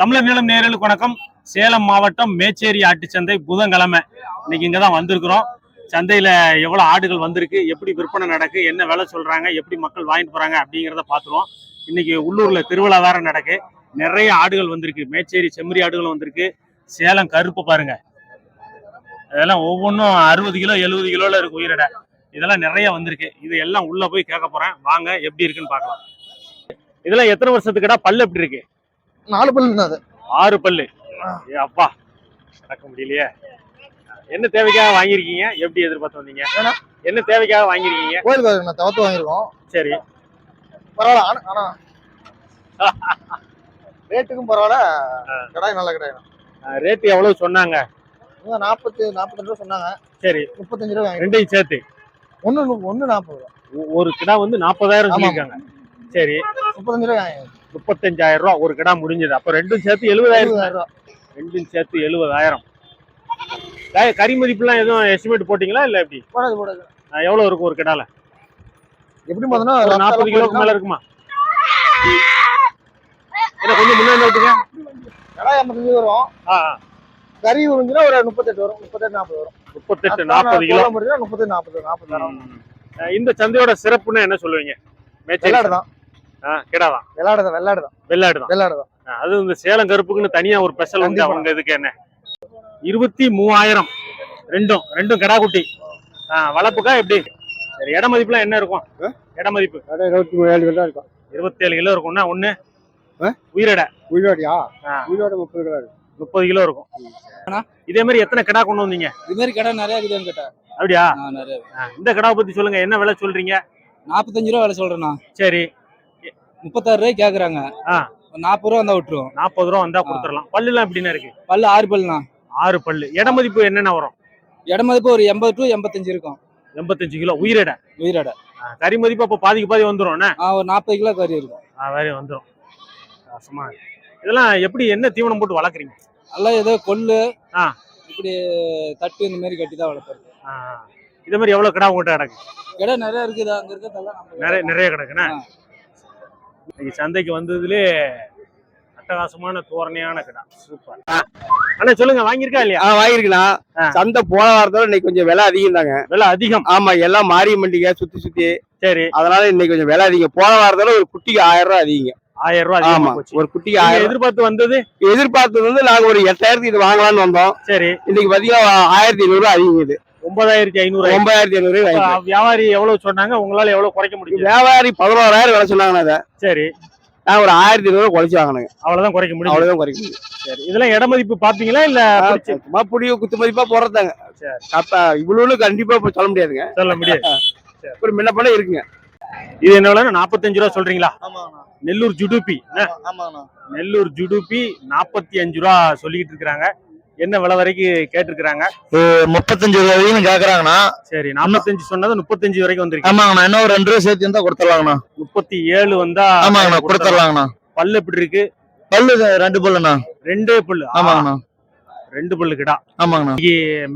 தமிழர் நிலம் நேரலுக்கு வணக்கம். சேலம் மாவட்டம் மேச்சேரி ஆட்டுச்சந்தை புதன்கிழமை. இன்னைக்கு இங்க தான் வந்திருக்கிறோம். சந்தையில எவ்வளவு ஆடுகள் வந்திருக்கு எப்படி விற்பனை நடக்கு என்ன விலை சொல்றாங்க எப்படி மக்கள் வாங்கிட்டு போறாங்க அப்படிங்கிறத பார்த்துருவோம். இன்னைக்கு உள்ளூர்ல திருவிழா வேற நடக்கு. நிறைய ஆடுகள் வந்திருக்கு. மேச்சேரி செம்மறி ஆடுகள் வந்திருக்கு. சேலம் கருப்பு பாருங்க. இதெல்லாம் ஒவ்வொன்றும் அறுபது கிலோ எழுபது கிலோல இருக்கு உயிரிட. இதெல்லாம் நிறைய வந்திருக்கு. இது எல்லாம் உள்ள போய் கேட்க போறேன். வாங்க எப்படி இருக்குன்னு பார்க்கலாம். இதெல்லாம் எத்தனை வருஷத்துக்குடா பல்லு எப்படி இருக்கு? நாலு பல்லு அது. ஆறு பல்லு. ஏ அப்பா. நடக்க முடியலையே. என்ன தேவைக்காக வாங்கியிருக்கீங்க? எப்படி எதிர்பார்த்து வந்தீங்க? என்ன தேவைக்காக வாங்கியிருக்கீங்க? கோயிலுக்கு நான் தவத்து வாங்கியிருக்கோம். சரி. பரவாயில்ல ஆனா ஆனா. ரேட்டுக்கும் பரவாயில்ல. கடாய் நல்ல கடாய் ரேட் எவ்வளவு சொன்னாங்க? நாற்பத்தி நாற்பத்தஞ்சு ரூபா சொன்னாங்க. சரி. முப்பத்தஞ்சு ரூபா ரெண்டையும் சேர்த்து. ஒன்று ஒன்று நாற்பது ரூபா. ஒரு கிடா வந்து நாற்பதாயிரம். சொல்லியிருக்காங்க. சரி. முப்பத்தஞ்சு ரூபா முப்பத்தஞ்சாயிரம் ரூபா ஒரு கிடா முடிஞ்சது. அப்ப ரெண்டும் சேர்த்து எழுபதாயிரம். ரூபா. ரெண்டும் சேர்த்து எழுபதாயிரம். கறி மதிப்புலாம் எதுவும் எஸ்டிமேட் போட்டீங்களா இல்ல எப்படி? போடாது போடாது. அஹ் எவ்வளவு இருக்கும் ஒரு கிடால? எப்படி பார்த்தோன்னா நாற்பது கிலோக்கு மேல இருக்குமா? என்ன கொஞ்சம் முன்னாடி ஐம்பத்தஞ்சு வரும். ஆ. கறி விழுந்துன்னா ஒரு முப்பத்தெட்டு வரும் முப்பத்தெட்டு நாற்பது வரும். முப்பத்தெட்டு நாற்பது கிலோ. முப்பத்தெட்டு நாற்பது நாற்பது இந்த சந்தையோட சிறப்புன்னு என்ன சொல்லுவீங்க? மேச்சேரி வெள்ளாடு தான். கிடாதான் வெள்ளாடு தான் வெள்ளாடு தான் வெள்ளாடு தான் வெள்ளாடு தான் அது இந்த சேலம் கருப்புக்குன்னு தனியா ஒரு ஸ்பெஷல் கண்டிப்பா. அவங்க இதுக்கு என்ன? இருபத்தி மூவாயிரம். ரெண்டும் ரெண்டும் கிடா குட்டி. வளர்ப்புக்கா எப்படி? சரி இட மதிப்புலாம் என்ன இருக்கும்? இட மதிப்பு? இருபத்தி மூணு கிலோ இருக்கும். இருபத்தேழு கிலோ இருக்கும்னா ஒண்ணு. ஆ? உயிரிட. உயிரோடியா. உயிரோட முப்பது கிலோ இருக்கு. முப்பது கிலோ இருக்கும். இதே மாதிரி எத்தனை கிடா கொண்டு வந்தீங்க? இது மாதிரி கடை நிறைய இருக்குது என்கிட்ட. அப்படியா? இந்த கிடாவை பத்தி சொல்லுங்க. என்ன விலை சொல்றீங்க? நாற்பத்தஞ்சு ரூபா வேலை சொல்றேண்ணா. சரி. முப்பத்தாறு ரூபாய் கேக்குறாங்க. நாற்பது ரூபா வந்தா விட்டுருவோம் நாற்பது ரூபா வந்தா கொடுத்துடலாம். பல்லுலாம் எப்படின்னா இருக்கு? பல்லு ஆறு பல்லுண்ணா. ஆறு பல்லு. இட மதிப்பு என்னென்ன வரும்? இட மதிப்பு ஒரு எண்பது டு எண்பத்தஞ்சு இருக்கும். எண்பத்தஞ்சு கிலோ. உயிரிட. உயிரோட. கறி மதிப்பு அப்போ பாதிக்கு பாதி வந்துடும் ஒரு நாற்பது கிலோ கறி இருக்கும். வேற வந்துடும் சும்மா இதெல்லாம் எப்படி என்ன தீவனம் போட்டு வளர்க்குறீங்க? எல்லாம் ஏதோ கொள்ளு ஆ. இப்படி தட்டு இந்த மாதிரி கட்டி தான் வளர்க்குறது இதே மாதிரி எவ்வளவு கிடா உங்கள்கிட்ட கிடக்கு? கடை நிறைய இருக்குது? அங்க இருக்கிறதெல்லாம் நிறைய நிறைய கிடக்குண்ணா. இன்னைக்கு சந்தைக்கு வந்ததுலே அட்டகாசமான தோரணையான கிடா. சூப்பர். அண்ணா சொல்லுங்க வாங்கியிருக்கா இல்லையா? ஆ வாங்கிருக்கலாம். சந்தை போன வாரத்தோட இன்னைக்கு கொஞ்சம் விலை அதிகம் தாங்க விலை அதிகம். ஆமா எல்லாம் மாரிய மண்டிங்க சுத்தி சுத்தி. சரி. அதனால இன்னைக்கு கொஞ்சம் விலை அதிகம். போன வாரத்தோட ஒரு குட்டிக்கு ஆயிரம் ரூபாய் அதிகங்க. ஆயிரம் ரூபாய் ஆமா அதிகமா ஒரு நீங்க ஆயிரம் எதிர்பார்த்து வந்தது? எதிர்பார்த்தது வந்து நாங்க ஒரு எட்டாயிரத்துக்கு இது வாங்கலாம்னு வந்தோம். சரி. இன்னைக்கு பாத்தீங்கன்னா ஆயிரத்தி ஐநூறு ரூபாய் அதிகம் இது. ஒன்பதாயிரத்தி ஐநூறு ஒன்பதாயிரத்தி ஐநூறு. வியாபாரி எவ்வளவு சொன்னாங்க? உங்களால எவ்வளவு குறைக்க முடியும் வியாபாரி பதினோராயிரம் விலை சொன்னாங்கண்ணா அதை. சரி. நான் ஒரு ஆயிரத்தி ஐநூறு குறைச்சு வாங்கினேங்க அவ்வளவுதான் குறைக்க முடியும் அவ்வளவுதான் குறைக்க முடியும் சரி. இதெல்லாம் இட மதிப்பு பாப்பீங்களா இல்ல சும்மா புடிய குத்து மதிப்பா போறதாங்க சரி. அப்ப இவ்வளவு கண்டிப்பா இப்ப சொல்ல முடியாதுங்க. சொல்ல முடியாது. ஒரு முன்ன பண்ண இருக்குங்க. இது என்ன நாற்பத்தஞ்சு ரூபா சொல்றீங்களா? நெல்லூர் ஜுடுப்பி. நெல்லூர் ஜுடுப்பி நாற்பத்தி அஞ்சு ரூபா சொல்லிக்கிட்டு இருக்காங்க என்ன விலை வரைக்கும் கேட்டிருக்கிறாங்க? முப்பத்தஞ்சு ரூபாய்னு கேக்குறாங்கண்ணா. சரி நாற்பத்தஞ்சு சொன்னது முப்பத்தஞ்சு வரைக்கும் வந்திருக்கு. ஆமாங்கண்ணா இன்னும் ஒரு ரெண்டு ரூபா சேர்த்து இருந்தா கொடுத்துடலாங்கண்ணா. முப்பத்தி ஏழு வந்தா ஆமாங்கண்ணா. கொடுத்துடலாங்கண்ணா. பல்லு எப்படி இருக்கு? பல்லு ரெண்டு பல்லுண்ணா. ரெண்டே பல்லு. ஆமாங்கண்ணா. ரெண்டு பல்லு கிடா ஆமாங்கண்ணா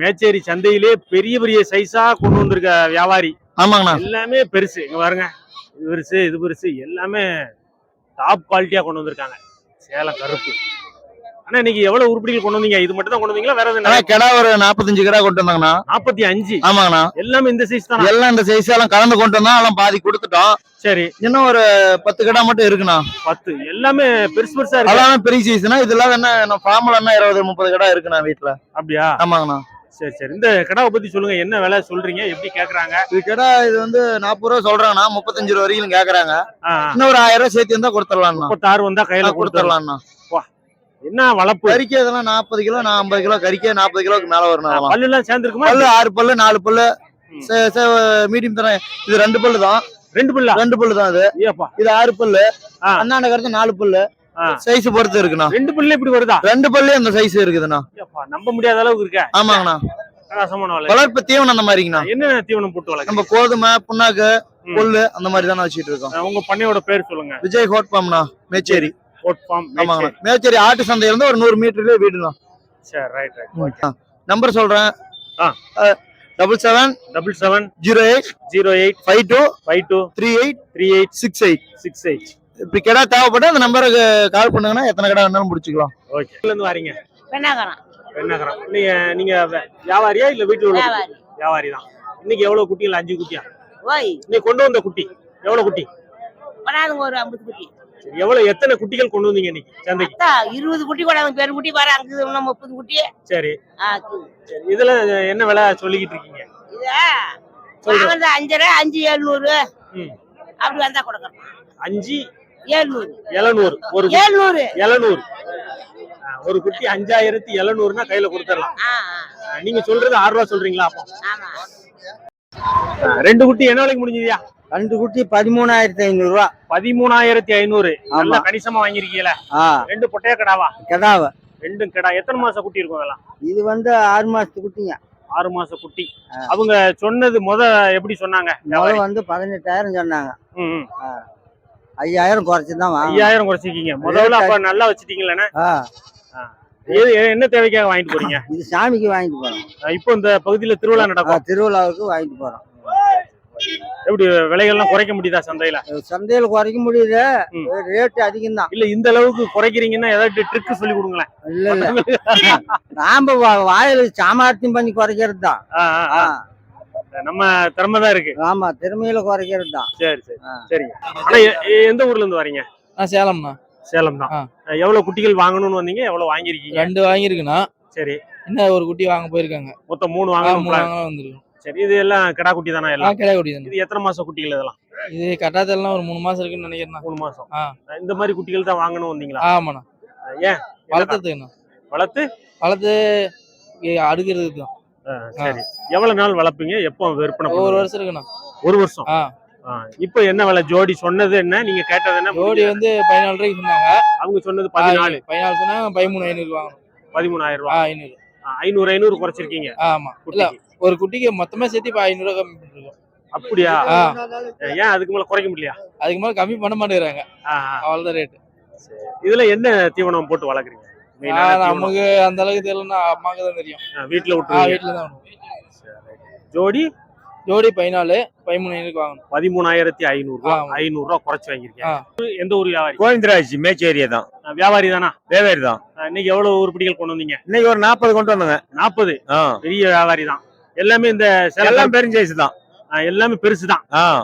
மேச்சேரி சந்தையிலே பெரிய பெரிய சைஸா கொண்டு வந்திருக்க வியாபாரி. ஆமாங்கண்ணா. எல்லாமே பெருசு. இங்க பாருங்க. இது பெருசு இது பெருசு. எல்லாமே டாப் குவாலிட்டியா கொண்டு வந்திருக்காங்க. சேலம் கருப்பு. ஆனா இன்னைக்கு எவ்வளவு உருப்படிகள் கொண்டு வந்தீங்க? இது மட்டும் தான் கொண்டு வந்தீங்களா? வேற எதுவும் கிடா ஒரு நாற்பத்தஞ்சு கிடா கொண்டு வந்தாங்கண்ணா. நாற்பத்தி அஞ்சு? ஆமாங்கண்ணா. எல்லாமே இந்த சைஸ் தானா? எல்லாம் இந்த சைஸ் எல்லாம் கலந்து கொண்டு வந்தா எல்லாம் பாதி கொடுத்துட்டோம். சரி. இன்னும் ஒரு பத்து கிடா மட்டும் இருக்குண்ணா. பத்து. எல்லாமே பெருசு பெருசா இருக்கு? அதெல்லாம் பெரிய சைஸ்னா இதெல்லாம் என்ன ஃபார்முலா என்ன இருபது முப்பது கிடா இருக்குண்ணா வீட்டுல அப்படியா? ஆமாங்கண்ணா. சரி சரி. இந்த கடாவை பத்தி சொல்லுங்க. என்ன விலை சொல்றீங்க? எப்படி கேக்குறாங்க? இது கிடா இது வந்து நாற்பது ரூபா சொல்றாங்கண்ணா. முப்பத்தஞ்சு ரூபா வரைக்கும் கேக்குறாங்க. இன்னும் ஒரு ஆயிரம் ரூபா சேர்த்து இருந்தா கொடுத்துடலாம்ண்ணா. முப்பத்தாறு வந்தா கையில கொடுத்துடலாம் கொடுத்துடலாம்ண்ணா. என்ன வளர்ப்பு கறிக்கு இதெல்லாம் நாற்பது கிலோ நான் ஐம்பது கிலோ கறிக்கே நாற்பது கிலோக்கு மேல அதெல்லாம். பல்லு எல்லாம் சேர்ந்துருக்குமா? பல்லு ஆறு பல்லு நாலு பல்லு. மீடியம் தரேன் இது ரெண்டு பல்லு தான். ரெண்டு பல்லா? ரெண்டு பல்லு தான் இது இது ஆறு பல்லு. ஆ. அண்ணாண்ட கருத்து நாலு பல்லு. சைஸ் பொறுத்து இருக்குண்ணா. ரெண்டு பல்லு இப்படி வருதா? ரெண்டு பல்லு இந்த சைஸ் இருக்குதுண்ணா. நம்ப முடியாத அளவுக்கு இருக்க. ஆமாங்கண்ணா. வளர்ப்பு தீவனம் அந்த மாதிரிங்கண்ணா. என்ன தீவனம் போட்டு வளர்க்க நம்ம கோதுமை புண்ணாக்கு. புல்லு அந்த மாதிரி தானே வச்சுட்டு இருக்கோம். உங்க பண்ணையோட பேர் சொல்லுங்க. விஜய் ஹோட் பாம்ண்ணா மேச்சேரி. கோட் ஃபார்ம் ஆமாங்கண்ணா. மேச்சேரி ஆட்டு சந்தையில இருந்து ஒரு நூறு மீட்டர்லயே வீடுண்ணா. சரி ரைட் ரைட் நம்பர் சொல்றேன். ஆ. Double seven double seven zero eight zero eight five two five two three eight three eight six eight six eight இப்படி கிடா தேவைப்பட்டா அந்த நம்பருக்கு கால் பண்ணுங்கன்னா எத்தனை கடை வேணாலும் முடிச்சுக்கலாம். ஓகே இருந்து வரீங்க? பெண்ணாகரம். பெண்ணகரம். நீங்க நீங்க வியாபாரியா இல்ல வீட்டுல உள்ள குட்டி? வியாபாரி தான். இன்னைக்கு எவ்வளவு குட்டிகள் அஞ்சு குட்டியா? நீ கொண்டு வந்த குட்டி எவ்வளவு குட்டி? ஒரு ஐம்பது குட்டி. எவ்வளவு எத்தனை குட்டிகள் கொண்டு வந்தீங்க இன்னைக்கு சந்தைக்கு? இருபது குட்டி கொண்டாந்து பெரு குட்டி பாரு அங்க முப்பது குட்டி. சரி. இதுல என்ன விலை சொல்லிக்கிட்டு இருக்கீங்க? இது அஞ்சரை அஞ்சு எழுநூறு. அப்படி வந்தா கொடுக்கணும் அஞ்சு ஏழ்நூறு எழுநூறு. ஒரு எழுநூறு. ஆ, ஒரு குட்டி அஞ்சாயிரத்தி எழுநூறுனா கையில கொடுத்துடலாம். நீங்க சொல்றது ஆறு ரூபா சொல்றீங்களா அப்போ? ரெண்டு குட்டி என்ன விலைக்கு முடிஞ்சதுயா ரெண்டு குட்டி பதிமூணாயிரத்தி ஐநூறு ரூபா பதிமூணாயிரத்தி ஐநூறு. நல்ல. கணிசமா வாங்கிருக்கீங்கள ஆ. ரெண்டு பொட்டைய கடாவா? கிடாவ. ரெண்டும் கடா. எத்தனை மாச குட்டி இருக்கும் அதெல்லாம் இது வந்து ஆறு மாசத்து குட்டிங்க. ஆறு மாச குட்டி. அவங்க சொன்னது முத எப்படி சொன்னாங்க? வந்து பதினெட்டாயிரம் சொன்னாங்க. ஐயாயிரம் குறைச்சு தான் வாங்க ஐயாயிரம் குறைச்சிருக்கீங்க. முதல்ல அப்ப நல்லா வச்சிட்டீங்களே என்ன தேவைக்காக வாங்கிட்டு போறீங்க? இது சாமிக்கு வாங்கிட்டு போறோம். இப்போ இந்த பகுதியில திருவிழா நடக்கும். திருவிழாவுக்கு வாங்கிட்டு போறோம். எப்படி விலைகள்லாம் குறைக்க முடியுதா சந்தையில? சந்தையில குறைக்க முடியுது. ம். ரேட்டு அதிகம் தான் இல்ல இந்த அளவுக்கு குறைக்கிறீங்கன்னா ஏதாவது ட்ரிக் சொல்லி கொடுங்களேன். இல்ல இல்ல. நாம வாயில சாமர்த்தியம் பண்ணி குறைக்கிறது தான். நம்ம திறமை தான் இருக்கு. ஆமா திறமையில குறைக்கிறது தான் சரி. சரி. சரிங்க. ஆனா எந்த ஊர்ல இருந்து வரீங்க? நான் சேலம்ண்ணா. சேலம் தான். எவ்வளவு குட்டிகள் வாங்கணும்னு வந்தீங்க? எவ்வளவு வாங்கிருக்கீங்க ரெண்டு வாங்கியிருக்குண்ணா. சரி. இன்னும் ஒரு குட்டி வாங்க போயிருக்காங்க. மொத்தம் மூணு. வாங்க வந்திருக்கோம். சரி இது எல்லாம் கிடா குட்டி தானே எல்லாம்? கிடையாது குட்டி தானே. இது எத்தனை மாசம் குட்டிகள் இதெல்லாம்? இது கட்டாத்தெல்லாம் ஒரு மூணு மாசம் இருக்குன்னு நினைக்கிறேண்ணா மூணு மாசம். இந்த மாதிரி குட்டிகள் தான் வாங்கணும் வந்தீங்களா? ஆமாண்ணா. ஏன்? வளர்த்ததுக்குண்ணா வளர்த்து? வளர்த்து அடுக்கிறதுக்கு தான். சரி. எவ்வளவு நாள் வளர்ப்பீங்க? எப்போ விற்பனை ஒரு? வருஷம் இருக்குண்ணா. ஒரு வருஷம்? இப்போ என்ன விலை? ஜோடி சொன்னது என்ன? நீங்க கேட்டது என்ன? ஜோடி வந்து பதினாலு ரூபாய்க்கு சொன்னாங்க. அவங்க சொன்னது பதினாலு. பதினாலு சொன்னாங்க பதிமூணு ஐநூறு வாங்கணும். பதிமூணாயிரம் ரூபாய் ஐநூறு. ஐநூறு ஐநூறு குறைச்சிருக்கீங்க. ஆமா. இல்ல ஒரு குட்டிக்கு மொத்தமா சேர்த்து இப்ப ஐநூறு ரூபா கம்மி பண்ணிருக்கோம். அப்படியா? ஆ. ஏன் அதுக்கு மேல குறைக்க முடியலையா? அதுக்கு மேல கம்மி பண்ண மாட்டேங்கிறாங்க. அவ்வளவுதான் ரேட்டு இதுல என்ன தீவனம் போட்டு வளர்க்குறீங்க. நமக்கு அந்த அளவுக்கு தெரியலன்னா அம்மாக்கு தான் தெரியும். வீட்டுல விட்டுருவீங்க வீட்டுல தான். ஜோடி? ஜோடி பதினாலு பதிமூணு ஐநூறுக்கு வாங்கணும். பதிமூணாயிரத்தி ஐநூறு ரூபா. ஆமா. ஐநூறு ரூபா குறைச்சு வாங்கிருக்கீங்க ஆ. எந்த ஊர் வியாபாரி? கோவிந்தராஜ் மேச்சேரியா தான். வியாபாரி தானா? வேவேரி தான். இன்னைக்கு எவ்வளவு உருப்படிகள் கொண்டு வந்தீங்க? இன்னைக்கு ஒரு நாற்பது கொண்டு வந்தோங்க. நாற்பது பெரிய வியாபாரி தான். எல்லாமே இந்த எல்லாம் பெருஞ்சைஸ் தான். எல்லாமே பெருசு தான்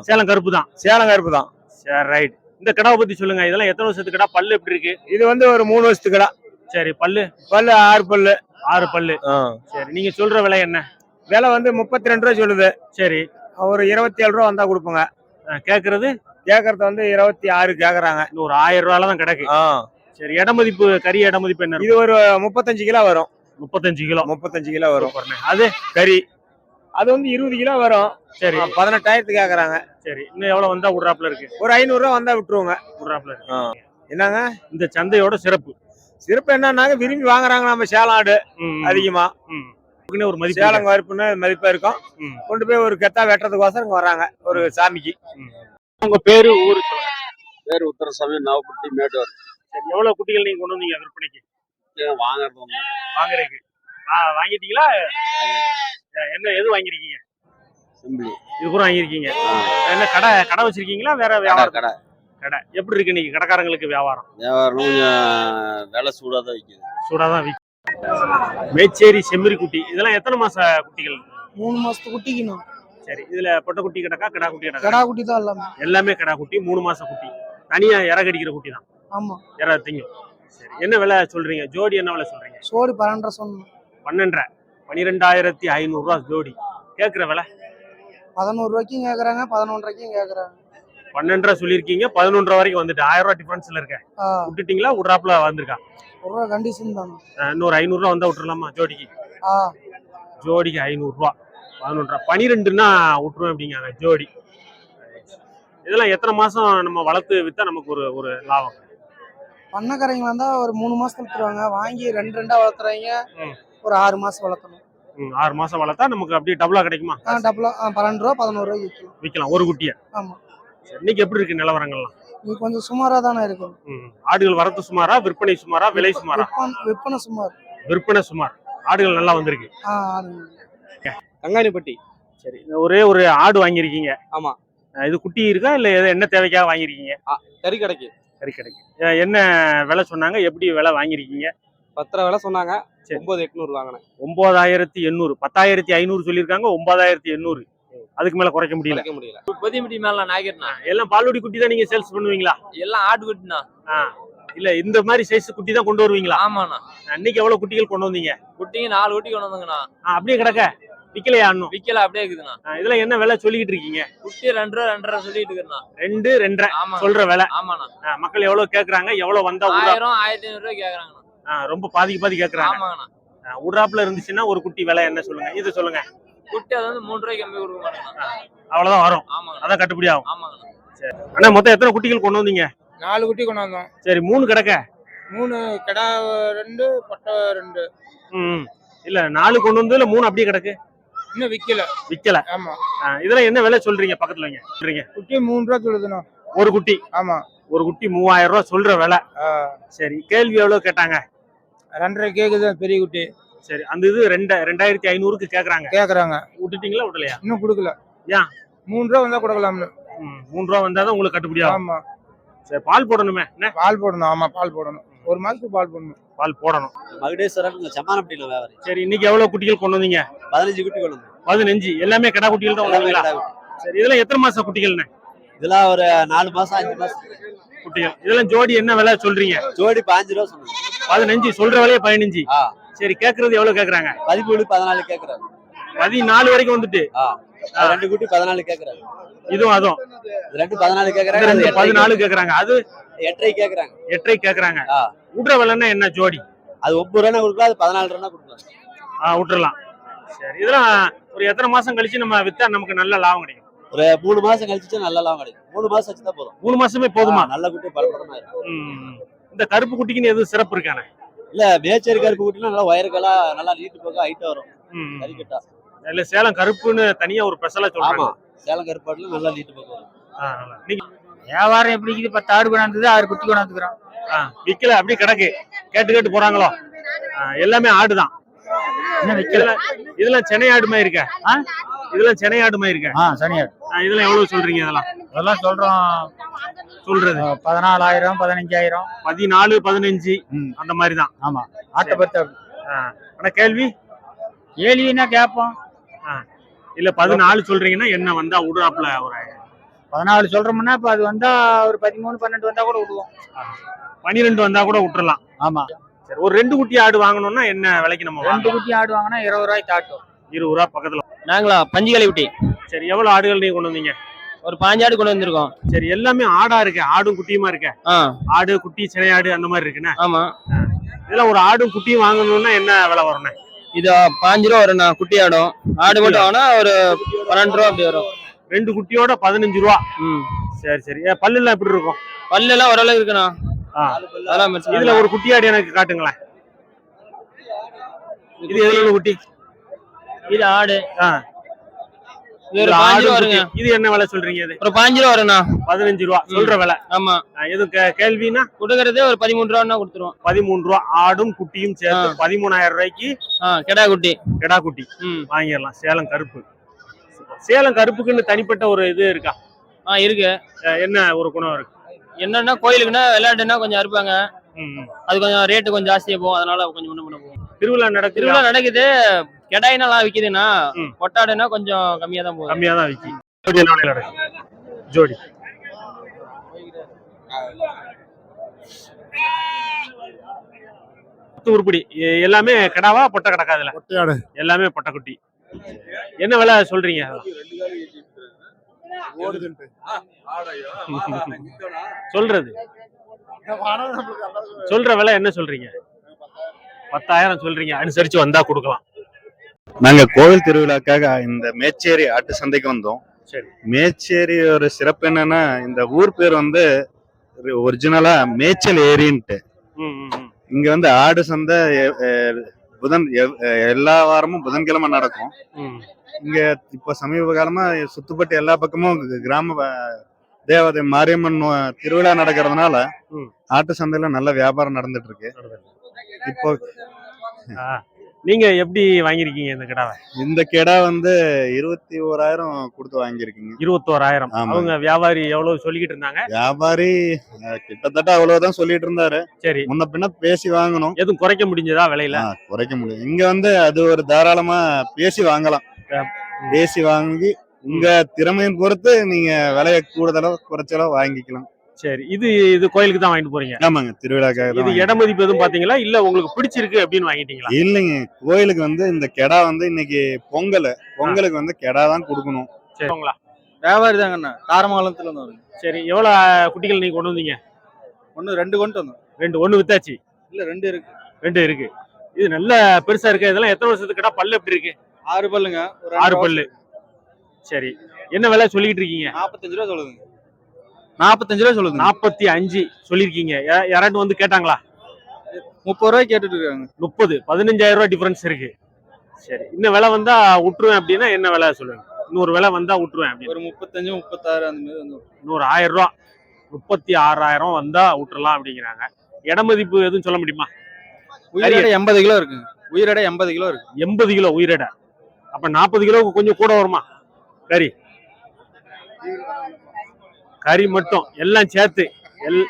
சேலம் கருப்பு தான் சேலம் கருப்பு தான் சரி ரைட் இந்த கடாவை பத்தி சொல்லுங்க. இதெல்லாம் எத்தனை வருஷத்து கடா? பல்லு எப்படி இருக்கு? இது வந்து ஒரு மூணு வருஷத்துக்கு கடை. சரி பல்லு? பல்லு ஆறு பல்லு. ஆறு பல்லு. சரி நீங்க சொல்ற விலை என்ன? விலை வந்து முப்பத்தி ரெண்டு ரூபா சொல்லுது. சரி. ஒரு இருபத்தி ஏழு ரூபா வந்தா கொடுப்போங்க. கேக்குறது? கேக்குறது வந்து இருபத்தி ஆறு கேக்குறாங்க. ஒரு ஆயிரம் ரூபாயில தான் கிடக்கு. சரி இட மதிப்பு கறி இட மதிப்பு என்ன இது ஒரு முப்பத்தஞ்சு கிலோ வரும். முப்பத்தஞ்சு கிலோ. முப்பத்தஞ்சு கிலோ வரும். அது? கறி. அது வந்து இருபது கிலோ வரும். சரி. பதினெட்டாயிரத்துக்கு கேக்குறாங்க. சரி. இன்னும் எவ்வளவு வந்தா விடுறாப்புல இருக்கு? ஒரு ஐநூறு ரூபா வந்தா விட்டுருவோங்க. விடுறாப்புல இருக்கு. என்னங்க? இந்த சந்தையோட சிறப்பு. சிறப்பு என்னன்னாங்க விரும்பி வாங்குறாங்க நம்ம சேலம் ஆடு அதிகமா. ஒரு மதிப்பு சேலம் கருப்புன்னு மதிப்பா இருக்கும். கொண்டு போய் ஒரு கெத்தா வெட்டுறதுக்கோசரம் இங்க வராங்க ஒரு சாமிக்கு. உங்க பேரு ஊரு சொல்லுங்க. பேர் உத்தரசாமி நவப்பட்டி மேட்டூர். சரி எவ்வளவு குட்டிகள் நீங்க கொண்டு வந்தீங்க விற்பனைக்கு? வாங்குறது வந்து வாங்குறதுக்கு. வாங்கிட்டீங்களா? என்ன எது வாங்கிருக்கீங்க சிம்பிளி. இது கூட வாங்கிருக்கீங்க என்ன கடை கடை வச்சிருக்கீங்களா? வேற வியாபாரம்? கடை. கடை. எப்படி இருக்கு இன்னைக்கு கடைக்காரங்களுக்கு வியாபாரம்? வியாபாரம் கொஞ்சம் விலை சூடாக தான் விற்கிது சூடாதான் விக்கும் மேச்சேரி செம்மறி குட்டி இதெல்லாம் எத்தனை மாச குட்டிகள்? மூணு மாசத்து குட்டிக்கணும். சரி இதுல பொட்டை குட்டி கிடக்கா கிடா குட்டி கிடக்கா? கடா குட்டி தான் எல்லாமே. எல்லாமே கிடா குட்டி மூணு மாச குட்டி. தனியா இறகடிக்கிற குட்டி தான் ஆமா. இற திங்கும். சரி என்ன விலை சொல்றீங்க? ஜோடி என்ன விலை சொல்றீங்க? சோடி பன்னெண்டரை சொன்னோம். பன்னெண்டரை. பன்னிரெண்டாயிரத்தி ஐநூறு ரூபா ஜோடி. கேக்குற விலை? பதினோரு ரூபாய்க்கும் கேக்குறாங்க பதினொன்றரைக்கும் கேக்குறாங்க. பன்னெண்டரை சொல்லியிருக்கீங்க பதினொன்றரை வரைக்கும் வந்துட்டு ஆயிரம் ரூபாய் டிஃபரன்ஸ்ல இருக்க விட்டுட்டீங்களா விட்றாப்புல வந்திருக்கா? ஒரு ரூபா கண்டிஷன் தான். இன்னொரு ஐநூறு ரூபா வந்தா விட்டுறலாமா ஜோடிக்கு? ஜோடிக்கு ஐநூறு ரூபா பதினொன்றரை. பனிரெண்டுன்னா விட்டுருவேன் அப்படிங்காங்க ஜோடி. இதெல்லாம் எத்தனை மாசம் நம்ம வளர்த்து வித்தா நமக்கு ஒரு ஒரு லாபம்? பண்ணக்காரங்க வந்தா ஒரு மூணு மாசத்துல வித்துருவாங்க. வாங்கி ரெண்டு ரெண்டா வளர்த்துறாங்க. ஒரு ஆறு மாசம் வளர்த்தணும். ம், ஆறு மாசம் வளர்த்தா நமக்கு அப்படியே டபுளா கிடைக்குமா? ஆ டபுளா ஆ பன்னெண்டு ரூபா பதினோரு ரூபாய்க்கு விற்கலாம் விற்கலாம் ஒரு குட்டியை. ஆமா. இன்னைக்கு எப்படி இருக்கு நிலவரங்கள்லாம்? இது கொஞ்சம் சுமாரா தானே இருக்கும் ம், ஆடுகள் வரத்து சுமாரா விற்பனை சுமாரா விலை சுமாரா? விற்பனை விற்பனை சுமார். விற்பனை சுமார். ஆடுகள் நல்லா வந்திருக்கு. கங்காணிப்பட்டி. சரி ஒரே ஒரு ஆடு வாங்கியிருக்கீங்க. ஆமா. இது குட்டி இருக்கா இல்ல எது- என்ன தேவைக்காக வாங்கியிருக்கீங்க? கறி கடைக்கு. கறி கடைக்கு. என்ன விலை சொன்னாங்க எப்படி விலை வாங்கியிருக்கீங்க? பத்தரை விலை சொன்னாங்க. ஒன்பது எட்நூறு வாங்கினேன். ஒன்பதாயிரத்தி எண்ணூறு பத்தாயிரத்தி ஐநூறு சொல்லியிருக்காங்க ஒன்பதாயிரத்தி எண்ணூறு. அதுக்கு மேல குறைக்க முடியல. குறைக்க முடியல. பதிமூடி மேல நாய்க்கிறேன் எல்லாம் பால்வடி குட்டி தான் நீங்க சேல்ஸ் பண்ணுவீங்களா? எல்லாம் ஆடு குட்டினா இல்ல இந்த மாதிரி சைஸ் குட்டி தான் கொண்டு வருவீங்களா? ஆமாண்ணா. அன்னைக்கு எவ்வளவு குட்டிகள் கொண்டு வந்தீங்க? குட்டிங்க நாலு குட்டி கொண்டு வந்தாங்கண்ணா. அப்படியே கிடக்க? விக்கலையா இன்னும்? விக்கல அப்படியே இருக்குதுண்ணா. ஆ, இதெல்லாம் என்ன விலை சொல்லிக்கிட்டு இருக்கீங்க? குட்டி ரெண்டு ரூபா ரெண்டரை சொல்லிட்டு இருக்கிறேண்ணா ரெண்டு ரெண்டரை ஆமா சொல்ற விலை. ஆமாண்ணா. மக்கள் எவ்வளவு கேக்குறாங்க எவ்வளவு வந்தா ஆயிரம் ஆயிரத்தி ஐநூறு ரூபாய் கேக்குறாங்கண்ணா. ஆ, ரொம்ப பாதிக்கு பாதி ஆ, விடுறாப்புல இருந்துச்சுன்னா ஒரு குட்டி விலை என்ன சொல்லுங்க? இது சொல்லுங்க. குட்டி அது வந்து மூணு ரூபாய்க்கு கம்மி கொடுக்க மாட்டேங்கண்ணா. அவ்வளவுதான் வரும். அதான் கட்டுப்படி ஆகும். ஆமாங்கண்ணா. அண்ணா மொத்தம் எத்தனை குட்டிகள் கொண்டு வந்தீங்க? நாலு குட்டி கொண்டு வந்தோம். சரி மூணு கிடக்க? மூணு கடா ரெண்டு பட்டை ரெண்டு. ம் இல்ல நாலு கொண்டு வந்து இல்ல மூணு அப்படியே கிடக்கு? இன்னும் விக்கல. விக்கல. ஆமா. ஆ, இதெல்லாம் என்ன விலை சொல்றீங்க பக்கத்துல வைங்க. சொல்றீங்க. குட்டி மூணு ரூபா சொல்லுதுண்ணா. ஒரு குட்டி. ஆமா. ஒரு குட்டி மூவாயிரம் ரூபாய் சொல்ற விலை. சரி கேள்வி எவ்வளவு கேட்டாங்க? ரெண்டரை கேக்குது பெரிய குட்டி. சரி அந்த இது ரெண்ட ரெண்டாயிரத்தி ஐநூறுக்கு கேக்குறாங்க. கேக்குறாங்க. விட்டுட்டீங்களா விடலையா? இன்னும் கொடுக்கல. ஏன்? மூணு ரூபா வந்தா கொடுக்கலாம்னு. ம், மூணு ரூபா வந்தாதான் உங்களுக்கு கட்டுப்படி ஆகும் ஆமா. சரி பால் போடணுமே என்ன? பால் போடணும் ஆமா பால் போடணும். ஒரு மாசத்துக்கு பால் போடணும். பால் போடணும். மகுடேஸ்வரன் சமானப்பட்டியில வியாபாரி. சரி இன்னைக்கு எவ்வளவு குட்டிகள் கொண்டு வந்தீங்க? பதினஞ்சு குட்டி கொண்டு வந்தோம். பதினஞ்சு எல்லாமே கடா குட்டிகள் தான். சரி இதெல்லாம் எத்தனை மாசம் குட்டிகள்ண்ணே இதெல்லாம் ஒரு நாலு மாசம் அஞ்சு மாசம். குட்டிகள். இதெல்லாம் ஜோடி என்ன விலை சொல்றீங்க? ஜோடி பாஞ்சு ரூபா சொன்னாங்க பதினஞ்சு சொல்ற விலையே பதினஞ்சு. சரி கேக்குறது எவ்வளவு கேக்குறாங்க? பதிமூணு பதினாலு கேக்குறாரு பதினாலு வரைக்கும் வந்துட்டு? ரெண்டு குட்டி பதினாலு கேக்குறாரு இதுவும் அதுவும். ரெண்டு பதினாலு கேக்குறாங்க பதினாலு கேக்குறாங்க. அது எட்டரை கேக்குறாங்க. எட்டரை கேக்குறாங்க. விடுற விலைன்னா என்ன ஜோடி? அது ஒன்பது ரூபா கொடுக்கலாம் அது பதினாலு ரூபா கொடுக்கலாம். ஆ, விட்டுறலாம் சரி இதெல்லாம் ஒரு எத்தனை மாசம் கழிச்சு நம்ம வித்தா நமக்கு நல்ல லாபம் கிடைக்கும்? ஒரு மூணு மாசம் கழிச்சுட்டு நல்ல லாபம் கிடைக்கும். மூணு மாசம் வச்சுதான் போதும். மூணு மாசமே போதுமா? நல்ல குட்டி பரபரமா இருக்கும். ம். இந்த கருப்பு குட்டிக்குன்னு எதுவும் சிறப்பு இருக்கானே இல்ல மேச்சேரி கருப்பு குட்டினா நல்லா ஒயர்களா நல்லா நீட்டு போக ஹைட்டா வரும். ம். கறி கட்டா. இல்ல சேலம் கருப்புன்னு தனியா ஒரு ஸ்பெஷலா சொல்றாங்க. ஆமா சேலம் கருப்பாட்டுல நல்லா நீட்டு போக வரும். வியாபாரம் எப்படி இருக்குது? பத்து ஆடு கொண்டாந்தது ஆறு குட்டி கொண்டாந்துக்கிறோம். ஆ, விக்கல அப்படியே கிடக்கு. கேட்டு கேட்டு போறாங்களோ? எல்லாமே ஆடுதான். இதெல்லாம் சென்னை ஆடு மாதிரி இருக்க? இதெல்லாம் சென்னை ஆடு மாதிரி இருக்க ஆ சரியா ஆ, இதெல்லாம் எவ்வளவு சொல்றீங்க இதெல்லாம்? அதெல்லாம் சொல்றோம். சொல்றது. பதினாலாயிரம் பதினஞ்சாயிரம். பதினாலு பதினஞ்சு ம். அந்த மாதிரி தான். ஆமா. ஆட்டை பத்து ஆனா கேள்வி? கேள்வின்னா கேட்போம். இல்ல பதினாலு சொல்றீங்கன்னா என்ன வந்தா விடுறாப்புல ஒரு பதினாலு சொல்றோம்னா இப்ப அது வந்தா ஒரு பதிமூணு பன்னெண்டு வந்தா கூட விடுவோம். பனிரெண்டு வந்தா கூட விட்டுறலாம். ஆமா. சரி ஒரு ரெண்டு குட்டி ஆடு வாங்கணும்னா என்ன விலைக்கு நம்ம ரெண்டு வாங்கலாம்? குட்டி ஆடு வாங்கினா இருபது ரூபாய் தாட்டும் இருபது ரூபா பக்கத்துல. நாங்களா? பஞ்சுகளை குட்டி. சரி எவ்வளவு ஆடுகள் நீங்க கொண்டு வந்தீங்க? ஒரு பாஞ்சாடு கொண்டு வந்திருக்கோம். சரி எல்லாமே ஆடா இருக்கு ஆடும் குட்டியுமா இருக்கு? ஆடு குட்டி சினை ஆடு அந்த மாதிரி இருக்குண்ணே? ஆமா. இதெல்லாம் ஒரு ஆடும் குட்டியும் வாங்கணும்னா என்ன விலை வரும்ண்ணே? இது பாஞ்சு ரூபா வரும்ண்ணா குட்டி ஆடும். ஆடு மட்டும் வாங்கினா ஒரு பன்னெண்டு ரூபா அப்படி வரும். ரெண்டு குட்டியோட பதினஞ்சு ரூபா. ம். சரி சரி. பல்லு எல்லாம் எப்படி இருக்கும்? பல்லு எல்லாம் ஓரளவு இருக்குண்ணா. அதெல்லாம் இதுல ஒரு குட்டியாடு எனக்கு காட்டுங்களேன். இது எதுல குட்டி? இது ஆடு. ஆ. இது ரூபா வருங்க. குட்டி. இது என்ன விலை சொல்றீங்க இது? ஒரு பாஞ்சு ரூபா வரும்ண்ணா. பதினஞ்சு ரூபா. சொல்ற விலை. ஆமா. ஆ, எதுவும் கே- கேள்வினா? கொடுக்கறதே ஒரு பதிமூணு ரூபா கொடுத்துருவோம். பதிமூணு ரூபா. ஆடும் குட்டியும் சேர்த்து பதிமூணாயிரம் ரூபாய்க்கு ஆ கெடா குட்டி. கிடா குட்டி. ம். வாங்கிடலாம். சேலம் கருப்பு. சேலம் கருப்புக்குன்னு தனிப்பட்ட ஒரு இது இருக்கா? ஆ இருக்கு. அஹ் என்ன ஒரு குணம் இருக்கு? என்னன்னா கோயிலுக்குன்னா விளையாட்டுன்னா கொஞ்சம் அறுப்பாங்க. ம், ம். அது கொஞ்சம் ரேட்டு கொஞ்சம் ஜாஸ்தியா போகும். அதனால கொஞ்சம் முன்ன பண்ண போகும். திருவிழா நடக்குது? திருவிழா நடக்குது. கெடாயினெல்லாம் விக்குதுன்னா. கொட்டாடுனா கொஞ்சம் கம்மியா தான் போகுது. கம்மியா தான் விக்கி ஜோடி என்ன விலையில இருக்கு ஜோடி. பத்து உருப்படி. எல்லாமே கிடாவா பொட்டை கிடக்கா இதுல ஒட்டையாடு எல்லாமே பொட்டை குட்டி என்ன விலை சொல்றீங்க? சொல்றது. சொல்ற விலை என்ன சொல்றீங்க? பத்தாயிரம் சொல்றீங்க. அனுசரிச்சு வந்தா கொடுக்கலாம். நாங்க கோவில் திருவிழாக்காக இந்த மேச்சேரி ஆட்டு சந்தைக்கு வந்தோம் சரி. மேச்சேரி ஒரு சிறப்பு என்னன்னா இந்த ஊர் பேர் வந்து ஒரிஜினலா மேய்ச்சல் ஏரின்ட்டு. இங்க வந்து ஆடு சந்தை புதன் எல்லா வாரமும் புதன்கிழமை நடக்கும். இங்க இப்ப சமீப காலமா சுத்துப்பட்டு எல்லா பக்கமும் கிராம தேவதை மாரியம்மன் திருவிழா நடக்கிறதுனால. ஆட்டு சந்தையில நல்ல வியாபாரம் நடந்துட்டு இருக்கு இப்போ. நீங்க எப்படி வாங்கியிருக்கீங்க இந்த கிடாவை? இந்த கெடா வந்து இருபத்தி ஓராயிரம் கொடுத்து வாங்கியிருக்கீங்க. இருபத்தோராயிரம். ஆமாங்க. அவங்க வியாபாரி எவ்வளவு சொல்லிக்கிட்டு இருந்தாங்க? வியாபாரி அஹ், கிட்டத்தட்ட அவ்வளவுதான் சொல்லிட்டு இருந்தாரு சரி. முன்ன பின்ன பேசி வாங்கணும். எதுவும் குறைக்க முடிஞ்சதா விலையில? ஆ, குறைக்க முடியும். இங்க வந்து அது ஒரு தாராளமா பேசி வாங்கலாம். பேசி வாங்கி உங்க திறமையின் பொறுத்து நீங்க விலையை கூடுதலோ குறைச்சலோ வாங்கிக்கலாம். சரி. இது இது கோயிலுக்கு தான் வாங்கிட்டு போறீங்க? ஆமாங்க. திருவிழாக்காக இது. இட மதிப்பு எதுவும் பாத்தீங்களா? இல்ல உங்களுக்கு பிடிச்சிருக்கு அப்படின்னு வாங்கிட்டீங்களா? இல்லைங்க. கோயிலுக்கு வந்து இந்த கெடா வந்து இன்னைக்கு பொங்கல். பொங்கலுக்கு வந்து கெடா தான் கொடுக்கணும். சரி. உங்களா வியாபாரி தாங்கண்ணா தாரமங்கலத்துல இருந்து வருங்க. சரி. எவ்வளவு குட்டிகள் நீங்க கொண்டு வந்தீங்க? ஒண்ணு ரெண்டு கொண்டு வந்தோம். ரெண்டு. ஒண்ணு வித்தாச்சு? இல்ல ரெண்டு இருக்கு. ரெண்டு இருக்கு. இது நல்ல பெருசா இருக்கு. இதெல்லாம் எத்தனை வருஷத்துக்கு கடா? பல்லு எப்படி இருக்கு? ஆறு பல்லுங்க. ஒரு ஆறு பல்லு. சரி. என்ன விலை சொல்லிக்கிட்டு இருக்கீங்க? நாற்பத்தஞ்சு ரூபா சொல்லுதுங்க. நாற்பத்தஞ்சு ரூபா சொல்லுதுங்க. நாற்பத்தி அஞ்சு சொல்லியிருக்கீங்க. யாராட்டும் வந்து கேட்டாங்களா? முப்பது ரூபாய் கேட்டுட்டு இருக்காங்க முப்பது பதினஞ்சாயிரம் ரூபாய் டிஃபரன்ஸ் இருக்கு. சரி இன்னும் விலை வந்தா விட்டுருவேன் அப்படின்னா என்ன விலை சொல்லுங்க? இன்னொரு விலை வந்தா விட்டுருவேன் அப்படின்னு. ஒரு முப்பத்தஞ்சு முப்பத்தாறு அந்த மாதிரி வந்து இன்னொரு ஆயிரம் ரூபா முப்பத்தி ஆறாயிரம் வந்தா விட்டுறலாம் அப்படிங்கிறாங்க. இட மதிப்பு எதுவும் சொல்ல முடியுமா? உயிரிடை எண்பது கிலோ இருக்குங்க. உயிரிடை எண்பது கிலோ இருக்கு. எண்பது கிலோ உயிரிட அப்ப நாற்பது கிலோவுக்கு கொஞ்சம் கூட வருமா? கறி கறி மட்டும் எல்லாம் சேர்த்து. எல்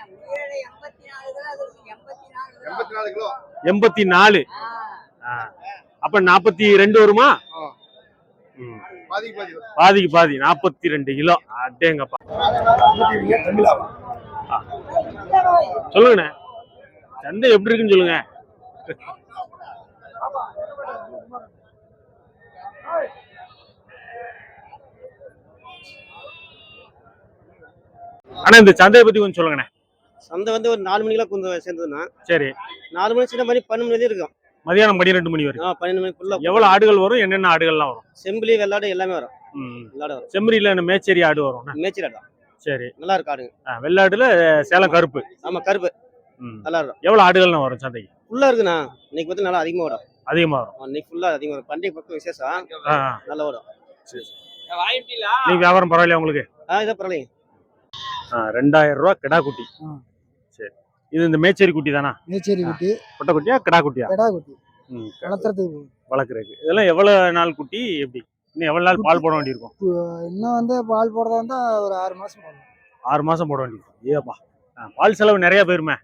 எண்பத்தி நாலு. அப்ப நாற்பத்தி ரெண்டு வருமா. பாதிக்கு பாதி நாற்பத்தி ரெண்டு கிலோ. அடேங்கப்பா. ஆ. சொல்லுங்கண்ணே. சந்தை எப்படி இருக்குன்னு சொல்லுங்க. ஆனா இந்த சந்தையை பத்தி கொஞ்சம் சொல்லுங்கண்ணே. சந்தை வந்து ஒரு நாலு மணிக்கெல்லாம் கொஞ்சம் சேர்ந்ததுன்னா சரி. நாலு மணி சின்ன மணி பன்னெண்டு மணி இருக்கும். மதியானம் பன்னிரெண்டு மணி வரைக்கும். ஆ பன்னெண்டு மணிக்குள்ள எவ்வளவு ஆடுகள் வரும் என்னென்ன ஆடுகள்லாம் வரும்? செம்பிலி வெள்ளாடு எல்லாமே வரும். வெள்ளாடு வரும். என்ன மேச்சேரி ஆடு வரும் மேய்ச்சல் ஆடு சரி. நல்லா இருக்கு ஆடுங்க. வெள்ளாடுல சேலம் கருப்பு. ஆமா கருப்பு. நல்லா இருக்கும். எவ்வளவு ஆடுகள்லாம் வரும் சந்தைக்கு? ஃபுல்லா இருக்குண்ணா. இன்னைக்கு வந்து நல்லா அதிகமா வரும். அதிகமா வரும். இன்னைக்கு ஃபுல்லா அதிகமா வரும். பண்டிகை பக்கம் விசேஷம். நல்லா வரும். நீங்க வியாபாரம் பரவாயில்லையா உங்களுக்கு? ஆ இதை பரவாயில்லைங்க. ரெண்டாயிரம் ரூபா கிடா குட்டி. சரி. இது இந்த மேச்சேரி குட்டி தானா? மேச்சேரி குட்டி. பொட்டை குட்டியா கிடா குட்டியா கடா குட்டி ம். வளர்த்துறதுக்கு வளர்க்குறதுக்கு. இதெல்லாம் எவ்வளவு நாள் குட்டி எப்படி? இன்னும் எவ்வளவு நாள் பால் போட வேண்டியிருக்கும்? இன்னும் வந்து பால் போடுறதா இருந்தா ஒரு ஆறு மாசம் போடணும். ஆறு மாசம் போட வேண்டியிருக்கும். ஏப்பா. பால் செலவு நிறைய போயிருமே.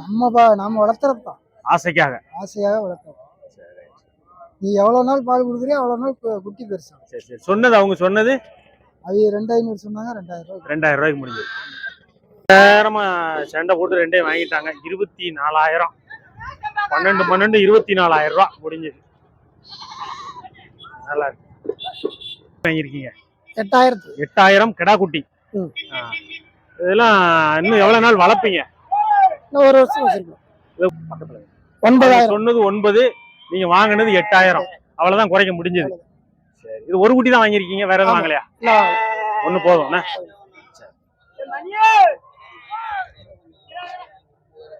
நம்ம பா நம்ம வளர்த்துறது தான் ஆசைக்காக ஆசையாக வளர்த்துறது நீ எவ்வளவு நாள் பால் கொடுக்குறியோ அவ்வளவு நாள் குட்டி பெருசா. சரி சரி. சொன்னது அவங்க சொன்னது? அது ரெண்டு ஐநூறு சொன்னாங்க ரெண்டாயிரம் ரூபாய் ரெண்டாயிரம் ரூபாய்க்கு முடிஞ்சது. நேரமா சண்டை போட்டு ரெண்டையும் வாங்கிட்டாங்க. இருபத்தி நாலாயிரம் பன்னெண்டு பன்னெண்டு இருபத்தி நாலாயிரம் ரூபா முடிஞ்சது. நல்லா வாங்கியிருக்கீங்க. எட்டாயிரத்து. எட்டாயிரம் கிடா குட்டி. இதெல்லாம் இன்னும் எவ்வளவு நாள் வளர்ப்பீங்க? ஒரு வருஷம் வச்சிருக்கோம். ஒன்பதாயிரம். சொன்னது ஒன்பது நீங்க வாங்கினது எட்டாயிரம். அவ்வளவுதான் குறைக்க முடிஞ்சது. சரி. இது ஒரு குட்டி தான் வாங்கியிருக்கீங்க வேற எதுவும். வாங்கலையா? ஒண்ணு போதும்.